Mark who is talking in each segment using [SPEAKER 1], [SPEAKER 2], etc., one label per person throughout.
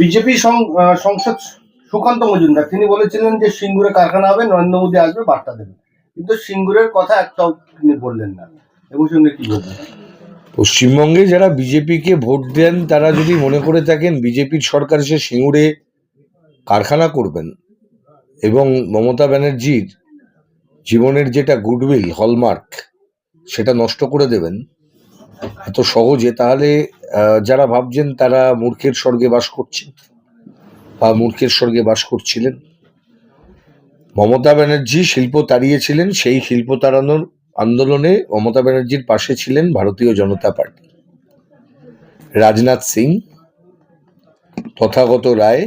[SPEAKER 1] BJP সংসদ সুকান্ত মজুমদার, তিনি বলেছিলেন যে সিঙ্গুরে কারখানা হবে, নরেন্দ্র মোদী আসবে, বার্তা দেবে। কিন্তু সিঙ্গুরের কথা একটাও তিনি বললেন না। এবং সঙ্গে কি বলবেন?
[SPEAKER 2] পশ্চিমবঙ্গে যারা বিজেপিকে ভোট দেন, তারা যদি মনে করে থাকেন বিজেপির সরকার এসে সিঙ্গুরে কারখানা করবেন, এবং মমতা ব্যানার্জির জীবনের যেটা গুডউইল, হলমার্ক, সেটা নষ্ট করে দেবেন এত সহজে, তাহলে যারা ভাবছেন তারা মূর্খের স্বর্গে বাস করছেন বা মূর্খের স্বর্গে বাস করছিলেন। মমতা ব্যানার্জি শিল্প তাড়িয়েছিলেন, সেই শিল্প তাড়ানোর আন্দোলনে মমতা ব্যানার্জির পাশে ছিলেন ভারতীয় জনতা পার্টি। রাজনাথ সিং, তথাগত রায়,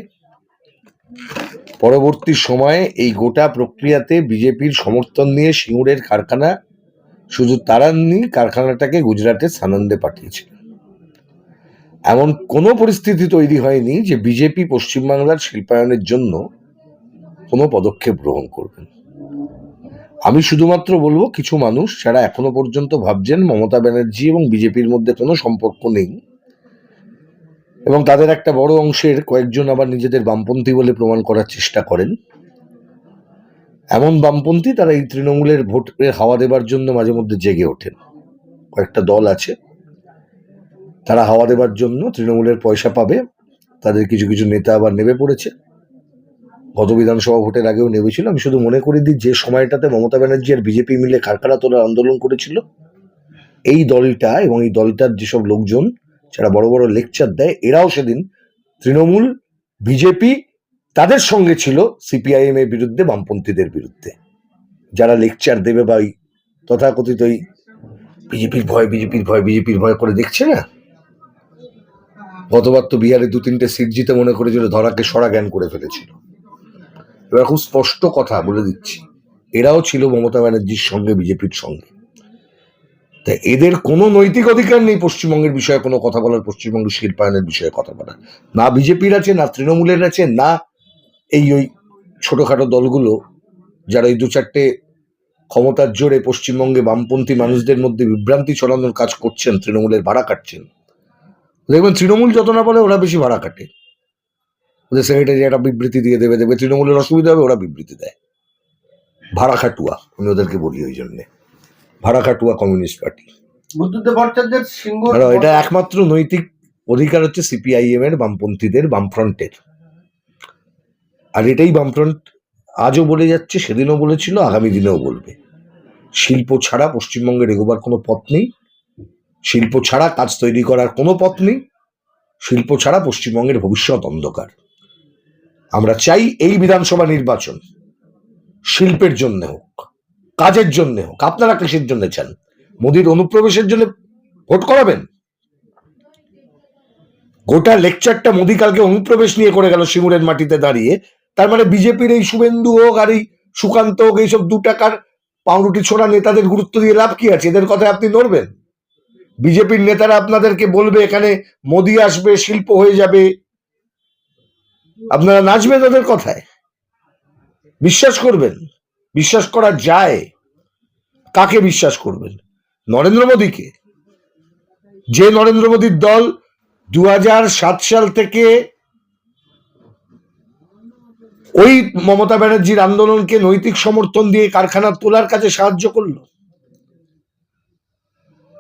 [SPEAKER 2] পরবর্তী সময়ে এই গোটা প্রক্রিয়াতে বিজেপির সমর্থন নিয়ে সিঙ্গুরের কারখানা শুধু তারাননি কারখানাটাকে গুজরাটে সানন্দে পাঠিয়েছিল এমন কোনো পরিস্থিতি তৈরি হয়নি যে বিজেপি পশ্চিমবাংলার শিল্পায়নের জন্য কোনো পদক্ষেপ গ্রহণ করবেন আমি শুধুমাত্র বলব, কিছু মানুষ যারা এখনও পর্যন্ত ভাবছেন মমতা ব্যানার্জি এবং বিজেপির মধ্যে কোনো সম্পর্ক নেই এবং তাদের একটা বড় অংশের কয়েকজন আবার নিজেদের বামপন্থী বলে প্রমাণ করার চেষ্টা করেন এমন বামপন্থী তারা এই তৃণমূলের ভোটের হাওয়া দেবার জন্য মাঝে মধ্যে জেগে ওঠেন। কয়েকটা দল আছে। তারা হাওয়া দেবার জন্য তৃণমূলের পয়সা পাবে। তাদের কিছু কিছু নেতা আবার নেমে পড়েছে। গত বিধানসভা ভোটের আগেও নেমেছিল। আমি শুধু মনে করি দিই, যে সময়টাতে মমতা ব্যানার্জি আর বিজেপি মিলে কারখানা তোলার আন্দোলন করেছিল, এই দলটা এবং এই দলটার যেসব লোকজন, যারা বড় বড় লেকচার দেয়, এরাও সেদিন তৃণমূল, বিজেপি তাদের সঙ্গে ছিল সিপিআইএম এর বিরুদ্ধে বামপন্থীদের বিরুদ্ধে। যারা লেকচার দেবে বা ওই তথাকথিত ওই বিজেপির ভয় বিজেপির ভয় বিজেপির ভয় করে দেখছে না? গতবার তো বিহারে দু তিনটে সিট জিতে মনে করেছিল, ধরাকে সরা জ্ঞান করে ফেলেছিল। এবার খুব স্পষ্ট কথা বলে দিচ্ছি, এরাও ছিল মমতা ব্যানার্জির সঙ্গে, বিজেপির সঙ্গে। তা এদের কোনো নৈতিক অধিকার নেই পশ্চিমবঙ্গের বিষয়ে, কোনো কথা বলার পশ্চিমবঙ্গের শিল্পায়নের বিষয়ে কথা বলার। না বিজেপির আছে, না তৃণমূলের আছে, না এই ওই ছোটখাটো দলগুলো যারা এই দু চারটে ক্ষমতার জোরে পশ্চিমবঙ্গে বামপন্থী মানুষদের মধ্যে বিভ্রান্তি ছড়ানোর কাজ করছেন তৃণমূলের ভাড়া কাটছেন। দেখবেন তৃণমূল যত না বলে ওরা বেশি ভাড়া কাটে। ওদের সেক্রেটারি একটা বিবৃতি দিয়ে দেবে দেবে তৃণমূলের অসুবিধা হবে ওরা বিবৃতি দেয়। ভাড়া খাটুয়া আমি ওদেরকে বলি ওই জন্যে। ভাড়া খাটুয়া কমিউনিস্ট পার্টি। এটা একমাত্র নৈতিক অধিকার হচ্ছে সিপিআইএম এর বামপন্থীদের বামফ্রন্টের। আর এটাই বামফ্রন্ট আজও বলে যাচ্ছে, সেদিনও বলেছিল, আগামী দিনেও বলবে। শিল্প ছাড়া পশ্চিমবঙ্গের এগোবার কোনো পথ নেই। শিল্প ছাড়া কাজ তৈরি করার কোনো পথ নেই। শিল্প ছাড়া পশ্চিমবঙ্গের ভবিষ্যৎ অন্ধকার। আমরা চাই এই বিধানসভা নির্বাচন শিল্পের জন্য হোক, কাজের জন্য হোক। আপনারা কৃষির জন্য চান। মোদির অনুপ্রবেশের জন্য ভোট করাবেন। গোটা লেকচারটা মোদি কালকে অনুপ্রবেশ নিয়ে করে গেল সিঙ্গুরের মাটিতে দাঁড়িয়ে। তার মানে বিজেপির এই শুভেন্দু হোক আর এই সুকান্ত হোক, এইসব দু টাকার পাউরুটি ছোড়া নেতাদের গুরুত্ব দিয়ে লাভ কি আছে? এদের কথায় আপনি নড়বেন বিজেপির নেতারা আপনাদেরকে বলবে, এখানে মোদি আসবে, শিল্প হয়ে যাবে। আপনারা নাচবেন ওদের কথায়? বিশ্বাস করবেন? বিশ্বাস করা যায়। কাকে বিশ্বাস করবেন? নরেন্দ্র মোদীকে? যে নরেন্দ্র মোদীর দল দু সাল থেকে ওই মমতা ব্যানার্জির আন্দোলনকে নৈতিক সমর্থন দিয়ে কারখানা তোলার কাছে সাহায্য করল।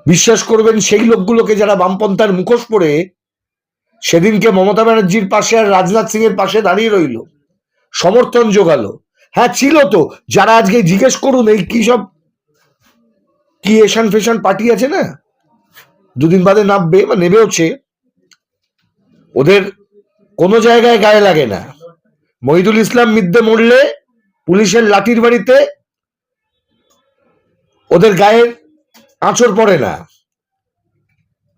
[SPEAKER 2] বিশ্বাস করবেন, সেই লোকগুলোকে যারা বামপন্থার মুখোশ পরে সেদিনকে মমতা ব্যানার্জির পাশে আর রাজনাথ সিং এর পাশে দাঁড়িয়ে রইল। সমর্থন জোগালো হ্যাঁ ছিল তো। যারা আজকে জিজ্ঞেস করুন, এই কি সব কি এশান ফেশান পার্টি আছে না? দুদিন বাদে নামবে বা নেবেওছে ওদের কোনো জায়গায় গায়ে লাগে না। মহিদুল ইসলাম মিদ্যে মরলে পুলিশের লাঠির বাড়িতে ওদের গায়ে আঁচড় পড়ে না।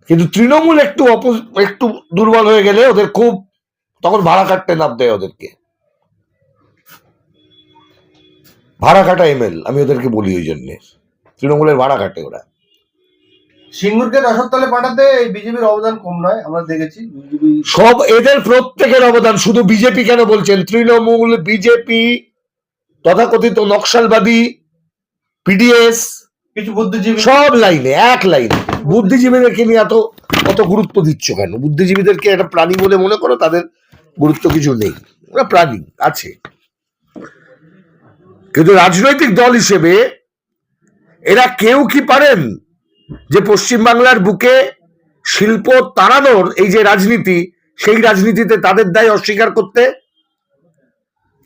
[SPEAKER 2] কিন্তু তৃণমূল একটু একটু দুর্বল হয়ে গেলে ওদের খুব তখন ভাড়া কাটতে নাম দেয় ওদেরকে। ভাড়া কাটা এমএল আমি ওদেরকে বলি ওই জন্যে। তৃণমূলের ভাড়া কাটে ওরা।
[SPEAKER 1] সিঙ্গুরকে রসদতলে পাঠাতে বিজেপির অবদান কম নয় আমরা দেখেছি।
[SPEAKER 2] সব এদের প্রত্যেকের অবদান শুধু বিজেপি কেন বলছেন? তৃণমূল বিজেপি তথাকথিত নকশালবাদী পিডিএস
[SPEAKER 1] কিছু বুদ্ধিজীবী
[SPEAKER 2] সব লাইনে এক লাইনে। বুদ্ধিজীবীদেরকে নিয়ে এত অত গুরুত্ব দিচ্ছ কেন? বুদ্ধিজীবীদেরকে একটা প্রাণী বলে মনে করো তাদের গুরুত্ব কিছু নেই। ওরা প্রাণী আছে। কিন্তু রাজনৈতিক দল হিসেবে এরা কেউ কি পারেন? যে পশ্চিমবাংলার বুকে শিল্প তাড়ানোর এই যে রাজনীতি, সেই রাজনীতিতে তাদের দায় অস্বীকার করতে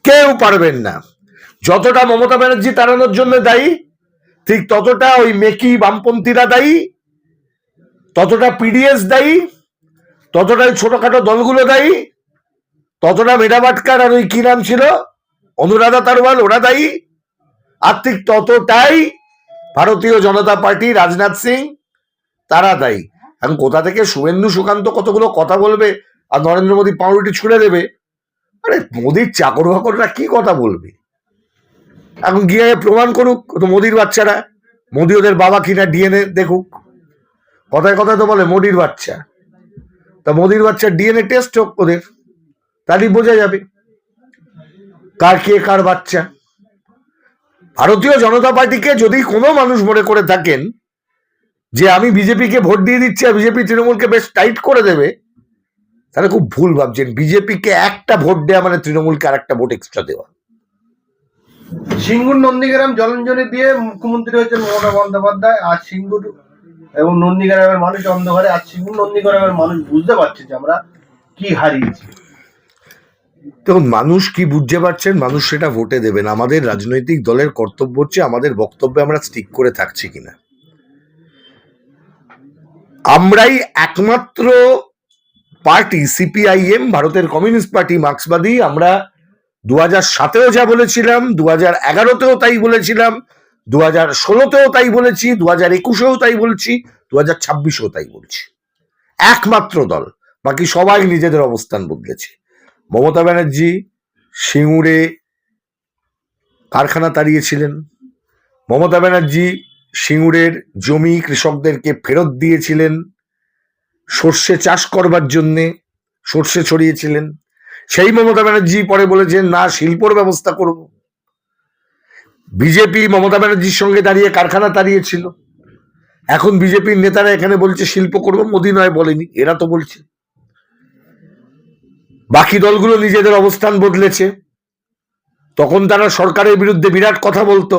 [SPEAKER 2] কেউ পারবেন না। যতটা মমতা ব্যানার্জি তাড়ানোর জন্য দায়ী, ঠিক ততটা ওই মেকি বামপন্থীরা দায়ী, ততটা পিডিএস দায়ী ততটাই ছোটখাটো দলগুলো দায়ী, ততটা মেডাবাটকার আর ওই কি নাম ছিল? অনুরাধা তারওয়াল, ওরা দায়ী। আর ঠিক ততটাই ভারতীয় জনতা পার্টি, রাজনাথ সিং, তারা দায়ী। এখন কোথা থেকে শুভেন্দু সুকান্ত কতগুলো কথা বলবে আর নরেন্দ্র মোদী পাউরুটি ছুড়ে দেবে? আরে মোদির চাকর বাকররা কি কথা বলবে? এখন গিয়ে প্রমাণ করুক তো মোদির বাচ্চারা। মোদি ওদের বাবা কিনা ডিএনএ দেখুক। কথায় কথায় তো বলে মোদির বাচ্চা। তা মোদির বাচ্চার ডিএনএ টেস্ট হোক ওদের তাহলেই বোঝা যাবে। কার কে কার বাচ্চা। ভারতীয় জনতা পার্টিকে যদি কোনো মানুষ মনে করে থাকেন যে আমি বিজেপিকে ভোট দিয়ে দিচ্ছি আর বিজেপি তৃণমূলকে বেশ টাইট করে দেবে, তাহলে খুব ভুল ভাবছেন। বিজেপিকে একটা ভোট দেওয়া মানে তৃণমূলকে আর একটা ভোট এক্সট্রা দেওয়া।
[SPEAKER 1] সিঙ্গুর নন্দীগ্রাম জলঞ্জলি দিয়ে মুখ্যমন্ত্রী হয়েছেন মমতা বন্দ্যোপাধ্যায়, আর সিঙ্গুর এবং নন্দীগ্রামের মানুষ অন্ধকারে, আর সিঙ্গুর নন্দীগ্রামের মানুষ বুঝতে পারছে যে আমরা কি হারিয়েছি।
[SPEAKER 2] দেখুন, মানুষ কি বুঝতে পারছেন? মানুষ সেটা ভোটে দেবেন আমাদের রাজনৈতিক দলের কর্তব্য হচ্ছে আমাদের বক্তব্যে আমরা স্টিক করে থাকছি কিনা। আমরাই একমাত্র পার্টি সিপিআইএম ভারতের কমিউনিস্ট পার্টি, মার্ক্সবাদী। আমরা দু হাজার সাতেও যা বলেছিলাম দু হাজার এগারোতেও তাই বলেছিলাম দু হাজার ষোলোতেও তাই বলেছি দু হাজার একুশেও তাই বলছি দু হাজার ছাব্বিশেও তাই বলছি। একমাত্র দল। বাকি সবাই নিজেদের অবস্থান বদলেছে। মমতা ব্যানার্জি সিঙ্গুরে কারখানা তাড়িয়েছিলেন। মমতা ব্যানার্জি সিঙ্গুরের জমি কৃষকদেরকে ফেরত দিয়েছিলেন। সর্ষে চাষ করবার জন্যে সর্ষে ছড়িয়েছিলেন। সেই মমতা ব্যানার্জি পরে বলেছেন, না, শিল্পর ব্যবস্থা করব। বিজেপি মমতা ব্যানার্জির সঙ্গে দাঁড়িয়ে কারখানা তাড়িয়েছিল। এখন বিজেপির নেতারা এখানে বলছে, শিল্প করব। মোদি নয় বলেনি, এরা তো বলছে। বাকি দলগুলো নিজেদের অবস্থান বদলেছে। তখন তারা সরকারের বিরুদ্ধে বিরাট কথা বলতো।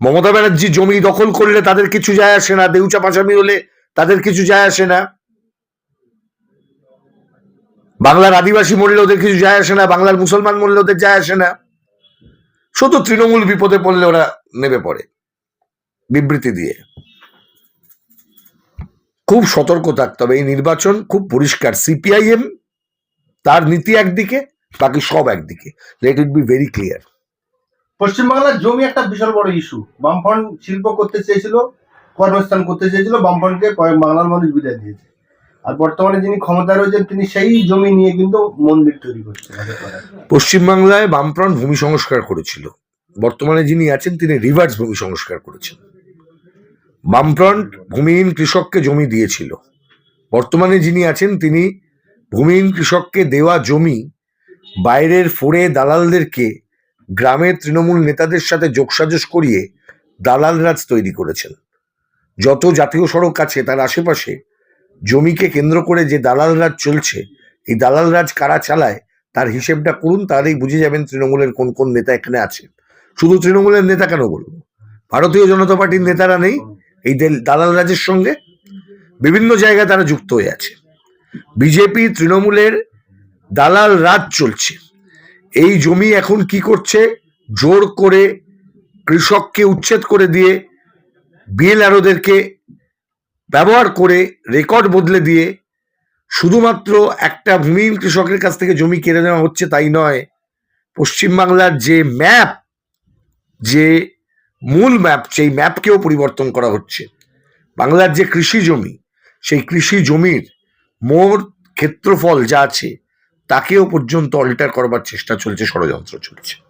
[SPEAKER 2] মমতা ব্যানার্জি জমি দখল করলে তাদের কিছু যায় আসে না, দেউচা পাশামি হলে তাদের কিছু যায় আসে না। বাংলার আদিবাসী মরলে ওদের কিছু যায় আসে না, বাংলার মুসলমান মরলে ওদের যায় আসে না। শুধু তৃণমূল বিপদে পড়লে ওরা নেমে পড়ে, বিবৃতি দিয়ে। খুব সতর্ক থাকতে হবে। এই নির্বাচন খুব পরিষ্কার। সিপিআইএম তার নীতি একদিকে বাকি সব একদিকে। Let it be very clear
[SPEAKER 1] পশ্চিমবাংলার জমি একটা বিশাল বড় ইস্যু বামফ্রন্ট শিল্প করতে চেয়েছিল কর্মস্থান করতে চেয়েছিল বামফ্রন্টকে কয়েক বাংলার মানুষ বিদায় দিয়েছে। আর বর্তমানে যিনি ক্ষমতা রয়েছেন তিনি সেই জমি নিয়ে কিন্তু মন্দির তৈরি করছেন।
[SPEAKER 2] পশ্চিমবাংলায় বামফ্রন্ট ভূমি সংস্কার করেছিল। বর্তমানে যিনি আছেন তিনি রিভার্স ভূমি সংস্কার করেছেন। বামফ্রন্ট ভূমিহীন কৃষককে জমি দিয়েছিল। বর্তমানে যিনি আছেন তিনি ভূমিহীন কৃষককে দেওয়া জমি বাইরের ফোরে দালালদেরকে গ্রামের তৃণমূল নেতাদের সাথে যোগসাজশ করিয়ে দালাল রাজ তৈরি করেছেন। যত জাতীয় সড়ক আছে, তার আশেপাশে জমিকে কেন্দ্র করে যে দালাল রাজ চলছে, এই দালাল রাজ কারা চালায়, তার হিসেবটা করুন, তাহলেই বুঝে যাবেন তৃণমূলের কোন কোন নেতা এখানে আছে। শুধু তৃণমূলের নেতা কেন বলব? ভারতীয় জনতা পার্টির নেতারা নেই, এই দেল- দালাল রাজের সঙ্গে বিভিন্ন জায়গায় তারা যুক্ত হয়ে আছে। বিজেপি, তৃণমূলের দালাল রাজ চলছে। এই জমি এখন কি করছে? জোর করে কৃষককে উচ্ছেদ করে দিয়ে বিএলআরওদেরকে ব্যবহার করে রেকর্ড বদলে দিয়ে শুধুমাত্র একটা ভূমিহীন কৃষকের কাছ থেকে জমি কেড়ে নেওয়া হচ্ছে তাই নয়, পশ্চিমবাংলার যে ম্যাপ, যে মূল ম্যাপ, সেই ম্যাপকেও পরিবর্তন করা হচ্ছে। বাংলার যে কৃষি জমি, সেই কৃষি জমির মোট ক্ষেত্রফল যা আছে তাকেও পর্যন্ত অল্টার করবার চেষ্টা চলছে ষড়যন্ত্র চলছে।